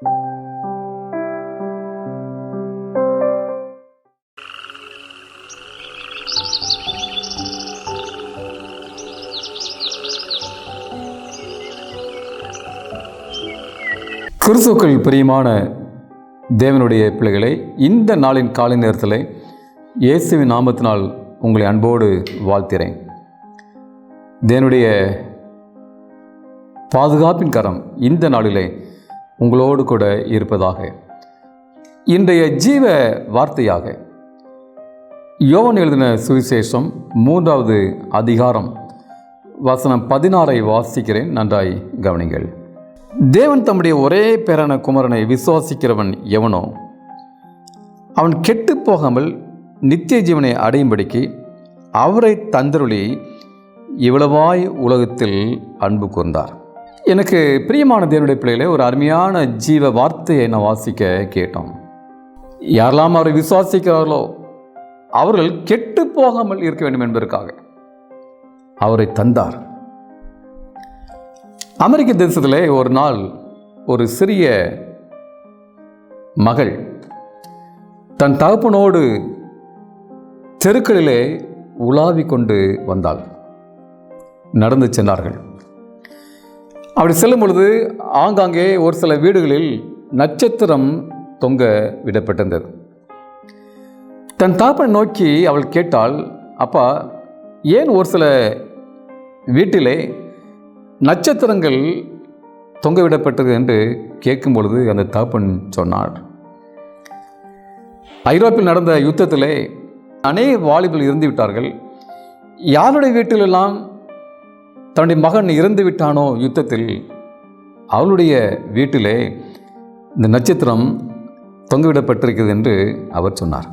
கிறிஸ்துக்கள் பிரியமான தேவனுடைய பிள்ளைகளை இந்த நாளின் காலை நேரத்தில் இயேசுவின் நாமத்தினால் உங்களை அன்போடு வாழ்த்திறேன் தேவனுடைய பாதுகாப்பின் கரம் இந்த நாளிலே உங்களோடு கூட இருப்பதாக. இன்றைய ஜீவ வார்த்தையாக யோவன் எழுதின சுவிசேஷம் மூன்றாவது அதிகாரம் வசனம் பதினாறை வாசிக்கிறேன் நன்றாய் கவனிங்கள். தேவன் தம்முடைய ஒரே பேரான குமரனை விசுவாசிக்கிறவன் எவனோ அவன் கெட்டு போகாமல் நித்திய ஜீவனை அடையும்படிக்கு அவரை தந்தருளி இவ்வளவாய் உலகத்தில் அன்பு கூர்ந்தார். எனக்கு பிரியமான தேவனுடைய பிள்ளைகளே ஒரு அருமையான ஜீவ வார்த்தையை நான் வாசிக்க கேட்டோம். யாரெல்லாம் அவரை விசுவாசிக்கிறார்களோ அவர்கள் கெட்டு போகாமல் இருக்க வேண்டும் என்பதற்காக அவரை தந்தார். அமெரிக்க தேசத்திலே ஒரு நாள் ஒரு சிறிய மகள் தன் தகப்பனோடு தெருக்களிலே உலாவிக் கொண்டு வந்தாள். நடந்து சென்றார்கள். அப்படி செல்லும் பொழுது ஆங்காங்கே ஒரு சில வீடுகளில் நட்சத்திரம் தொங்க விடப்பட்டிருந்தது. தன் தாப்பனை நோக்கி அவள் கேட்டாள் அப்பா ஏன் ஒரு சில வீட்டிலே நட்சத்திரங்கள் தொங்கவிடப்பட்டது என்று கேட்கும் பொழுது அந்த தாப்பன் சொன்னார் ஐரோப்பில் நடந்த யுத்தத்திலே அநேக வாலிபர்கள் இருந்து விட்டார்கள் யாருடைய வீட்டிலெல்லாம் தன்னுடைய மகன் இறந்து விட்டானோ யுத்தத்தில் அவளுடைய வீட்டிலே இந்த நட்சத்திரம் தொங்கவிடப்பட்டிருக்கிறது என்று அவர் சொன்னார்.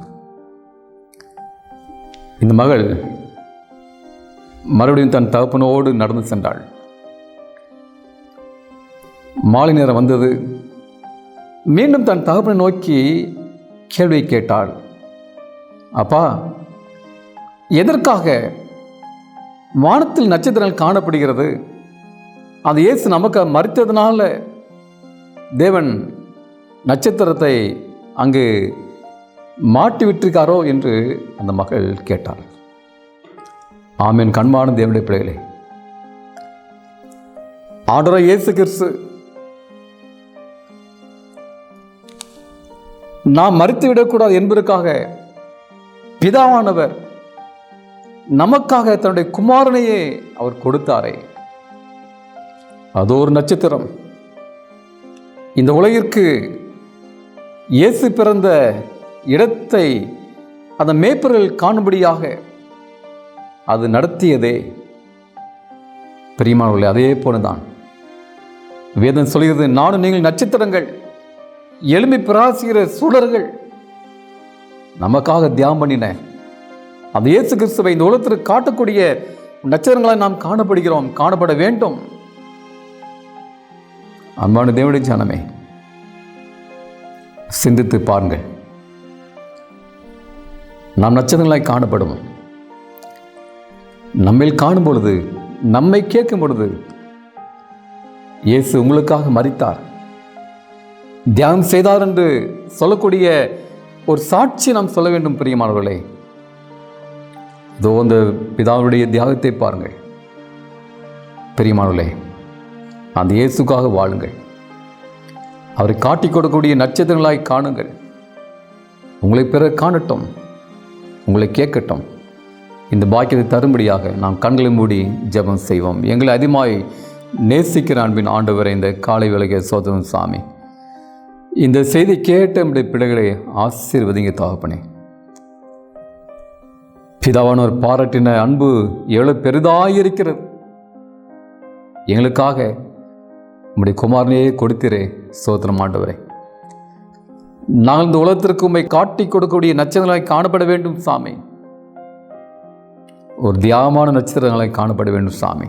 இந்த மகள் மறுபடியும் தன் தகப்பனோடு நடந்து சென்றாள். மாலை நேரம் வந்தது. மீண்டும் தன் தகப்பனை நோக்கி கேள்வியை கேட்டாள். அப்பா எதற்காக வானத்தில் நட்சத்திரங்கள் காணப்படுகிறது. அந்த இயேசு நமக்கு மறித்ததுனால தேவன் நட்சத்திரத்தை அங்கு மாட்டி விட்டிருக்காரோ என்று அந்த மகள் கேட்டார். ஆமீன். கண்மான தேவனுடைய பிள்ளைகளே ஆடுற இயேசு கிறிஸ்து நாம் மறுத்து விடக்கூடாது என்பதற்காக பிதாவானவர் நமக்காக தன்னுடைய குமாரனையே அவர் கொடுத்தாரே. அது ஒரு நட்சத்திரம். இந்த உலகிற்கு இயேசு பிறந்த இடத்தை அந்த மேய்ப்பர்கள் காணும்படியாக அது நடத்தியதே. பெரியமானவர்களே அதே போலதான். வேதம் சொல்கிறது நானும் நீங்கள் நட்சத்திரங்கள் எலும்பி பிராசுகிற சுடர்கள் நமக்காக தியானம் பண்ணின அந்த இயேசு கிறிஸ்துவை இந்த உலகத்திற்கு காட்டக்கூடிய நட்சத்திரங்களை நாம் காணப்படுகிறோம் காணப்பட வேண்டும். அன்பான தேவனுடைய ஜனமே சிந்தித்து பாருங்கள். நாம் நட்சத்திரங்களாய் காணப்படும். நம்மில் காணும் பொழுது நம்மை கேட்கும் பொழுது இயேசு உங்களுக்காக மறித்தார் தியானம் செய்தார் என்று சொல்லக்கூடிய ஒரு சாட்சி நாம் சொல்ல வேண்டும் பிரியமானவர்களே. இதோ அந்த பிதாவுடைய தியாகத்தை பாருங்கள். பெரியமானுலே அந்த இயேசுக்காக வாழுங்கள். அவரை காட்டிக் கொடுக்கக்கூடிய நட்சத்திரங்களாய் காணுங்கள். உங்களை பிறர் காணட்டும் உங்களை கேட்கட்டும். இந்த பாக்கியத்தை தரும்படியாக நாம் கண்களை மூடி ஜெபம் செய்வோம். எங்களை அதிகமாய் நேசிக்கிற அன்பின் ஆண்டவரை இந்த காலை விலகிய சோதரன் சாமி. இந்த செய்தி கேட்ட நம்முடைய பிள்ளைகளை ஆசீர்வதிங்க தகப்பனே. பிதாவானவர் பாராட்டின அன்பு எவ்வளோ பெரிதாயிருக்கிறது. எங்களுக்காக நம்முடைய குமாரனையே கொடுத்திரே சோதனம் ஆண்டவரே. நாங்கள் இந்த உலகத்திற்கு உண்மை காட்டி கொடுக்கக்கூடிய நட்சத்திரங்களாய் காணப்பட வேண்டும் சாமி. ஒரு தியாகமான நட்சத்திரங்களாய் காணப்பட வேண்டும் சாமி.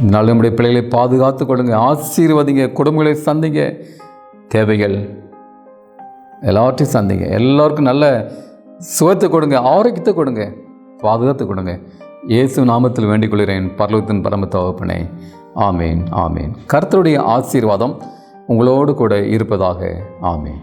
இதனால் நம்முடைய பிள்ளைகளை பாதுகாத்து கொடுங்க ஆசீர்வதிங்க குடும்பங்களை சந்திங்க தேவைகள் எல்லாவற்றையும் சந்திங்க. எல்லாருக்கும் நல்ல சுகத்தை கொடுங்க ஆரோக்கியத்தை கொடுங்க பாதுகாத்து கொடுங்க. இயேசு நாமத்தில் வேண்டிக் கொள்கிறேன் பரலோகத்தின் பரம தகப்பனே ஆமேன் ஆமேன். கர்த்தருடைய ஆசீர்வாதம் உங்களோடு கூட இருப்பதாக ஆமேன்.